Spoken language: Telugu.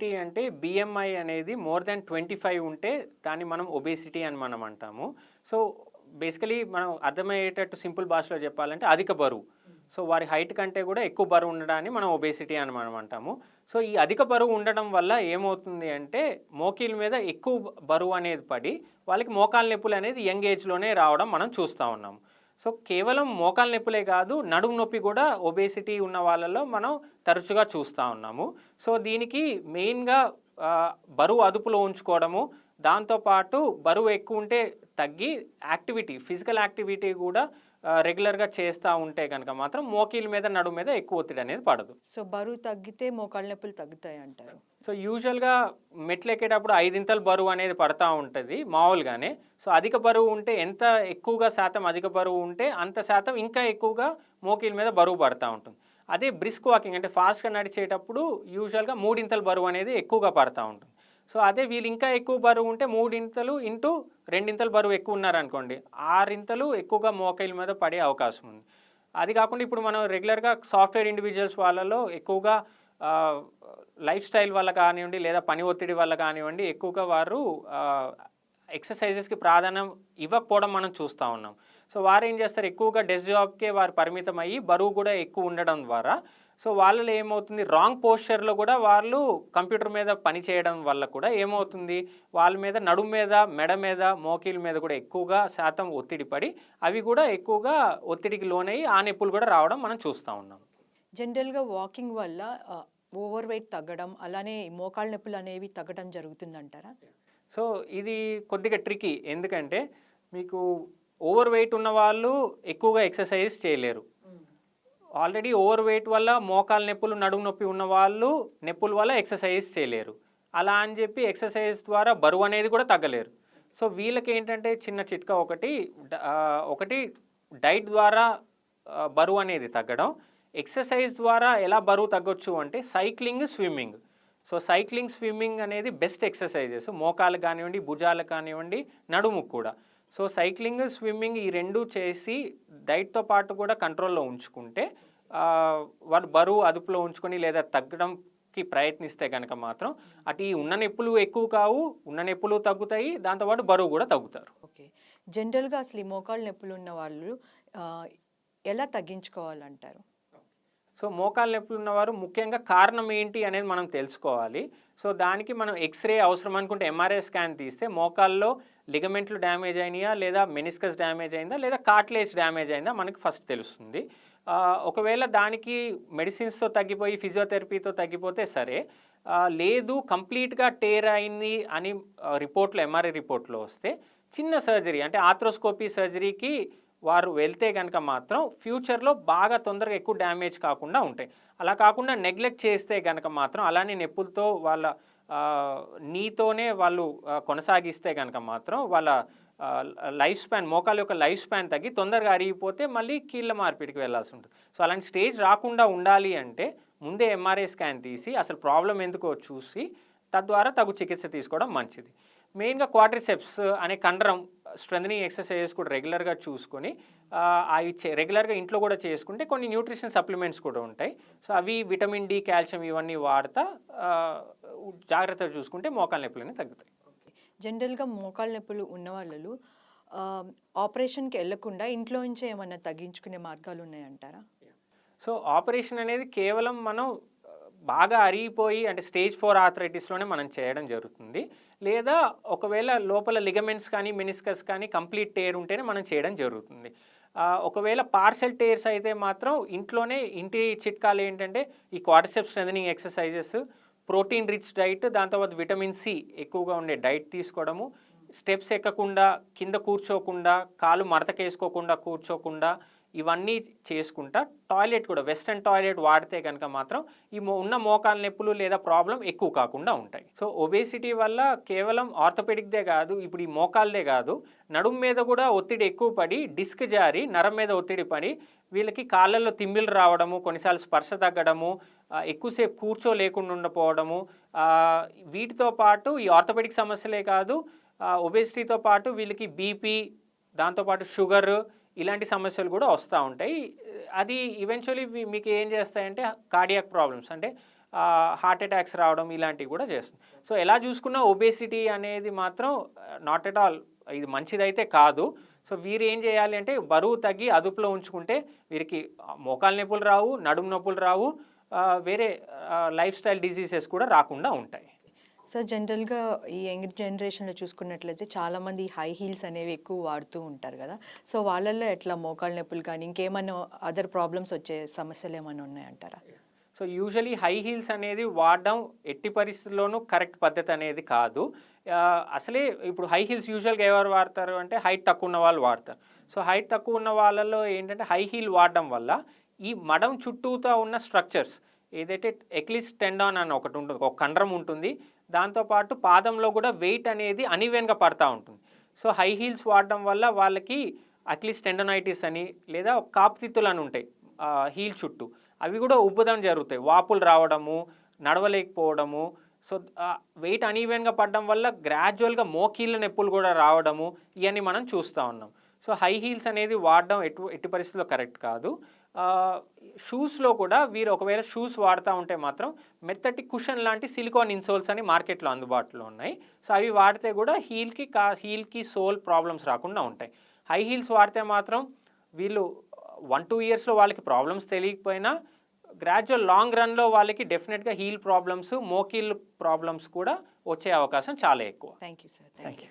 ఒబేసిటీ అంటే బిఎంఐ అనేది మోర్ దాన్ ట్వంటీ ఫైవ్ ఉంటే దాన్ని మనం ఒబేసిటీ అని మనం అంటాము. సో బేసికలీ మనం అర్థమయ్యేటట్టు సింపుల్ భాషలో చెప్పాలంటే అధిక బరువు. సో వారి హైట్ కంటే కూడా ఎక్కువ బరువు ఉండడాన్ని మనం ఒబేసిటీ అని మనం అంటాము. సో ఈ అధిక బరువు ఉండడం వల్ల ఏమవుతుంది అంటే మోకీల మీద ఎక్కువ బరువు అనేది పడి వాళ్ళకి మోకాల నొప్పులు అనేది యంగ్ ఏజ్లోనే రావడం మనం చూస్తూ ఉన్నాము సో కేవలం మోకాల నొప్పులే కాదు నడుము నొప్పి కూడా ఒబేసిటీ ఉన్న వాళ్ళలో మనం తరచుగా చూస్తూ ఉన్నాము. సో దీనికి మెయిన్గా బరువు అదుపులో ఉంచుకోవడము దాంతోపాటు బరువు ఎక్కువ ఉంటే తగ్గి యాక్టివిటీ ఫిజికల్ యాక్టివిటీ కూడా రెగ్యులర్గా చేస్తూ ఉంటే కనుక మాత్రం మోకీల మీద నడుము మీద ఎక్కువ ఒత్తిడి అనేది పడదు. సో బరువు తగ్గితే మోకాళ్ళ నొప్పులు తగ్గుతాయి అంటారు. సో యూజువల్గా మెట్లు ఎక్కేటప్పుడు ఐదింతల బరువు అనేది పడతా ఉంటుంది మామూలుగానే. సో అధిక బరువు ఉంటే ఎంత ఎక్కువగా శాతం అధిక బరువు ఉంటే అంత శాతం ఇంకా ఎక్కువగా మోకీల మీద బరువు పడతా ఉంటుంది. అదే బ్రిస్క్ వాకింగ్ అంటే ఫాస్ట్గా నడిచేటప్పుడు యూజువల్గా మూడింతల బరువు అనేది ఎక్కువగా పడతా ఉంటుంది. సో అదే వీళ్ళు ఇంకా ఎక్కువ బరువు ఉంటే మూడింతలు ఇంటూ రెండింతలు బరువు ఎక్కువ ఉన్నారనుకోండి ఆరింతలు ఎక్కువగా మోకైల మీద పడే అవకాశం ఉంది. అది కాకుండా ఇప్పుడు మనం రెగ్యులర్గా సాఫ్ట్వేర్ ఇండివిజువల్స్ వాళ్ళలో ఎక్కువగా లైఫ్ స్టైల్ వల్ల కానివ్వండి లేదా పని ఒత్తిడి వల్ల కానివ్వండి ఎక్కువగా వారు ఎక్సర్సైజెస్కి ప్రాధాన్యం ఇవ్వకపోవడం మనం చూస్తూ ఉన్నాం. సో వారు ఏం చేస్తారు? ఎక్కువగా డెస్క్ జాబ్కే వారు పరిమితం అయ్యి బరువు కూడా ఎక్కువ ఉండడం ద్వారా. సో వాళ్ళలో ఏమవుతుంది? రాంగ్ పోస్చర్లో కూడా వాళ్ళు కంప్యూటర్ మీద పని చేయడం వల్ల కూడా ఏమవుతుంది? వాళ్ళ మీద నడుము మీద మెడ మీద మోకీల మీద కూడా ఎక్కువగా శాతం ఒత్తిడి పడి అవి కూడా ఎక్కువగా ఒత్తిడికి లోనయ్యి ఆ నొప్పులు కూడా రావడం మనం చూస్తూ ఉన్నాం. జనరల్గా వాకింగ్ వల్ల ఓవర్ వెయిట్ తగ్గడం అలానే మోకాళ్ళ నొప్పులు అనేవి తగ్గడం జరుగుతుందంటారా? సో ఇది కొద్దిగా ట్రికీ ఎందుకంటే మీకు ఓవర్ వెయిట్ ఉన్న వాళ్ళు ఎక్కువగా ఎక్సర్సైజ్ చేయలేరు. ఆల్రెడీ ఓవర్ వెయిట్ వల్ల మోకాలు నొప్పులు నడుము నొప్పి ఉన్న వాళ్ళు నొప్పుల వల్ల ఎక్సర్సైజ్ చేయలేరు. అలా అని చెప్పి ఎక్సర్సైజ్ ద్వారా బరువు అనేది కూడా తగ్గలేరు. సో వీళ్ళకి ఏంటంటే చిన్న చిట్కా ఒకటి ఒకటి డైట్ ద్వారా బరువు అనేది తగ్గడం. ఎక్సర్సైజ్ ద్వారా ఎలా బరువు తగ్గొచ్చు అంటే cycling swimming. So cycling swimming అనేది బెస్ట్ ఎక్సర్సైజెస్. మోకాలు కానివ్వండి భుజాలు కానివ్వండి నడుము కూడా. సో సైక్లింగ్ స్విమ్మింగ్ ఈ రెండు చేసి డైట్తో పాటు కూడా కంట్రోల్లో ఉంచుకుంటే వాళ్ళు బరువు అదుపులో ఉంచుకొని లేదా తగ్గడంకి ప్రయత్నిస్తే కనుక మాత్రం అటు ఈ ఉన్న నొప్పులు ఎక్కువ కావు ఉన్న నొప్పులు తగ్గుతాయి దాంతోపాటు బరువు కూడా తగ్గుతారు. ఓకే. జనరల్గా అసలు ఈ మోకాళ్ళ నొప్పులు ఉన్న వాళ్ళు ఎలా తగ్గించుకోవాలంటారు? సో మోకాలు నొప్పులు ఉన్నవారు ముఖ్యంగా కారణం ఏంటి అనేది మనం తెలుసుకోవాలి. సో దానికి మనం ఎక్స్రే అవసరం అనుకుంటే ఎంఆర్ఐ స్కాన్ తీస్తే మోకాల్లో లిగమెంట్లు డ్యామేజ్ అయినాయా లేదా మెనిస్కస్ డ్యామేజ్ అయిందా లేదా కాట్లేజ్ డ్యామేజ్ అయిందా మనకి ఫస్ట్ తెలుస్తుంది. ఒకవేళ దానికి మెడిసిన్స్తో తగ్గిపోయి ఫిజియోథెరపీతో తగ్గిపోతే సరే. లేదు కంప్లీట్గా టేర్ అయింది అని రిపోర్ట్లో ఎంఆర్ఐ రిపోర్ట్లో వస్తే చిన్న సర్జరీ అంటే ఆథ్రోస్కోపీ సర్జరీకి వారు వెళ్తే కనుక మాత్రం ఫ్యూచర్లో బాగా తొందరగా ఎక్కువ డ్యామేజ్ కాకుండా ఉంటాయి. అలా కాకుండా నెగ్లెక్ట్ చేస్తే కనుక మాత్రం అలానే నొప్పులతో వాళ్ళ నీతోనే వాళ్ళు కొనసాగిస్తే కనుక మాత్రం వాళ్ళ లైఫ్ స్పాన్ మోకాల యొక్క లైఫ్ స్పాన్ తగ్గి తొందరగా అరిగిపోతే మళ్ళీ కీళ్ళ మార్పిడికి వెళ్ళాల్సి ఉంటుంది. సో అలాంటి స్టేజ్ రాకుండా ఉండాలి అంటే ముందే ఎంఆర్ఐ స్కాన్ తీసి అసలు ప్రాబ్లం ఎందుకో చూసి తద్వారా తగు చికిత్స తీసుకోవడం మంచిది. మెయిన్గా క్వాడ్రిసెప్స్ అనే కండరం స్ట్రెంథనింగ్ ఎక్సర్సైజెస్ కూడా రెగ్యులర్గా చూసుకొని అవి రెగ్యులర్గా ఇంట్లో కూడా చేసుకుంటే కొన్ని న్యూట్రిషన్ సప్లిమెంట్స్ కూడా ఉంటాయి. సో అవి విటమిన్ డి కాల్షియం ఇవన్నీ వాడతా జాగ్రత్తగా చూసుకుంటే మోకాల నొప్పులన్నీ తగ్గుతాయి. జనరల్గా మోకాళ్ళ నొప్పులు ఉన్న వాళ్ళు ఆపరేషన్కి వెళ్ళకుండా ఇంట్లో నుంచే ఏమన్నా తగ్గించుకునే మార్గాలు ఉన్నాయంటారా? సో ఆపరేషన్ అనేది కేవలం మనం బాగా అరిగిపోయి అంటే స్టేజ్ ఫోర్ ఆథరైటిస్లోనే మనం చేయడం జరుగుతుంది. లేదా ఒకవేళ లోపల లిగమెంట్స్ కానీ మినిస్కస్ కానీ కంప్లీట్ టేర్ ఉంటేనే మనం చేయడం జరుగుతుంది. ఒకవేళ పార్సెల్ టేర్స్ అయితే మాత్రం ఇంట్లోనే ఇంటి చిట్కాలు ఏంటంటే ఈ quadriceps strengthening exercises protein rich diet దాంతోపాటు విటమిన్ సి ఎక్కువగా ఉండే డైట్ తీసుకోవడము స్టెప్స్ ఎక్కకుండా కింద కూర్చోకుండా కాలు మడతకేసుకోకుండా కూర్చోకుండా ఇవన్నీ చేసుకుంటా. టాయిలెట్ కూడా వెస్ట్రన్ టాయిలెట్ వాడితే కనుక మాత్రం ఈ మో- ఉన్న మోకాల నొప్పులు లేదా ప్రాబ్లం ఎక్కువ కాకుండా ఉంటాయి. సో ఒబేసిటీ వల్ల కేవలం ఆర్థోపెడిక్దే కాదు ఇప్పుడు ఈ మోకాలదే కాదు నడుము మీద కూడా ఒత్తిడి ఎక్కువ పడి డిస్క్ జారి నరం మీద ఒత్తిడి పడి వీళ్ళకి కాళ్ళల్లో తిమ్మిళ్ళు రావడము కొన్నిసార్లు స్పర్శ తగ్గడము ఎక్కువసేపు కూర్చోలేకుండా లేకుండా ఆ, వీటితో పాటు ఈ ఆర్థోపెడిక్ సమస్యలే కాదు ఒబేసిటీతో పాటు వీళ్ళకి బీపీ దాంతోపాటు షుగర్ ఇలాంటి సమస్యలు కూడా వస్తూ ఉంటాయి. అది ఈవెన్చువలీ మీకు ఏం చేస్తాయంటే కార్డియాక్ ప్రాబ్లమ్స్ అంటే హార్ట్ అటాక్స్ రావడం ఇలాంటివి కూడా చేస్తుంది. సో ఎలా చూసుకున్నా ఒబేసిటీ అనేది మాత్రం నాట్ ఎట్ ఆల్ ఇది మంచిదైతే కాదు. సో వీరు ఏం చేయాలి అంటే బరువు తగ్గి అదుపులో ఉంచుకుంటే వీరికి మోకాలు నొప్పులు రావు నడుము నొప్పులు రావు వేరే లైఫ్ స్టైల్ డిసీజెస్ కూడా రాకుండా ఉంటాయి. సో జనరల్గా ఈ యంగ్ జనరేషన్లో చూసుకున్నట్లయితే చాలామంది హై హీల్స్ అనేవి ఎక్కువ వాడుతూ ఉంటారు కదా. సో వాళ్ళల్లో ఎట్లా మోకాళ్ళ నొప్పులు కానీ ఇంకేమైనా అదర్ ప్రాబ్లమ్స్ వచ్చే సమస్యలు ఏమైనా ఉన్నాయంటారా? సో యూజువలీ హై హీల్స్ అనేది వాడడం ఎట్టి పరిస్థితుల్లోనూ కరెక్ట్ పద్ధతి అనేది కాదు. అసలే ఇప్పుడు హై హీల్స్ యూజువల్గా ఎవరు వాడతారు అంటే హైట్ తక్కువ ఉన్న వాళ్ళు వాడతారు. సో హైట్ తక్కువ ఉన్న వాళ్ళలో ఏంటంటే హై హీల్ వాడడం వల్ల ఈ మడం చుట్టూతో ఉన్న స్ట్రక్చర్స్ ఏదైతే ఎక్లిస్ టెండాన్ అని ఒకటి ఉంటుంది ఒక కండరం ఉంటుంది దాంతోపాటు పాదంలో కూడా వెయిట్ అనేది అనివెన్గా పడతా ఉంటుంది. సో హై హీల్స్ వాడడం వల్ల వాళ్ళకి అట్లీస్ట్ టెండనైటిస్ అని లేదా కాపుతిత్తులు అని ఉంటాయి హీల్ చుట్టూ. అవి కూడా ఉబ్బుదం జరుగుతాయి. వాపులు రావడము నడవలేకపోవడము. సో వెయిట్ అనీవెన్గా పడడం వల్ల గ్రాడ్యువల్గా మోకీళ్ళ నొప్పులు కూడా రావడము ఇవన్నీ మనం చూస్తూ ఉన్నాం. సో హై హీల్స్ అనేది వాడడం ఎటు ఎట్టి పరిస్థితుల్లో కరెక్ట్ కాదు. షూస్లో కూడా వీరు ఒకవేళ షూస్ వాడుతూ ఉంటే మాత్రం మెత్తటి కుషన్ లాంటి సిలికాన్ ఇన్సోల్స్ అని మార్కెట్లో అందుబాటులో ఉన్నాయి. సో అవి వాడితే కూడా హీల్కి కా హీల్కి సోల్ ప్రాబ్లమ్స్ రాకుండా ఉంటాయి. హై హీల్స్ వాడితే మాత్రం వీళ్ళు వన్ టూ ఇయర్స్లో వాళ్ళకి ప్రాబ్లమ్స్ తెలియకపోయినా గ్రాడ్యువల్ లాంగ్ రన్లో వాళ్ళకి డెఫినెట్గా హీల్ ప్రాబ్లమ్స్ మోకీల్ ప్రాబ్లమ్స్ కూడా వచ్చే అవకాశం చాలా ఎక్కువ. Thank you sir thank you